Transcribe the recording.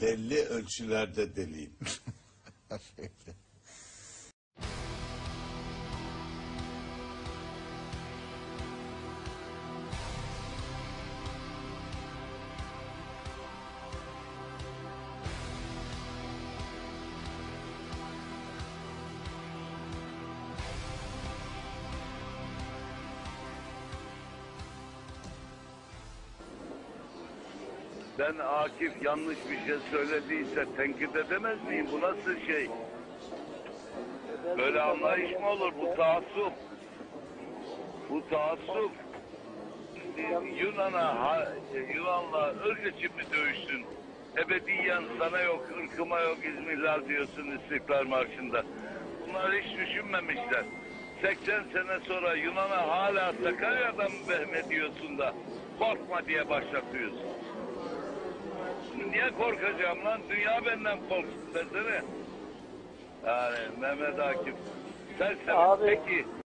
belli ölçülerde deliyim. Ben Akif yanlış bir şey söylediyse tenkit edemez miyim? Bu nasıl şey? Böyle anlayış mı olur? Bu taassup. Bu taassup. Yunan'a, Yunan'la ırk için mi dövüştün? Ebediyen sana yok, ırkıma yok İzmirler diyorsun İstiklal Marşı'nda. Bunlar hiç düşünmemişler. 80 sene sonra Yunan'a hala Sakarya'dan mı behmediyorsun da korkma diye başlatıyorsun. Niye korkacağım lan? Dünya benden korksun desene. Yani Mehmet Akif. Sen sen Abi- peki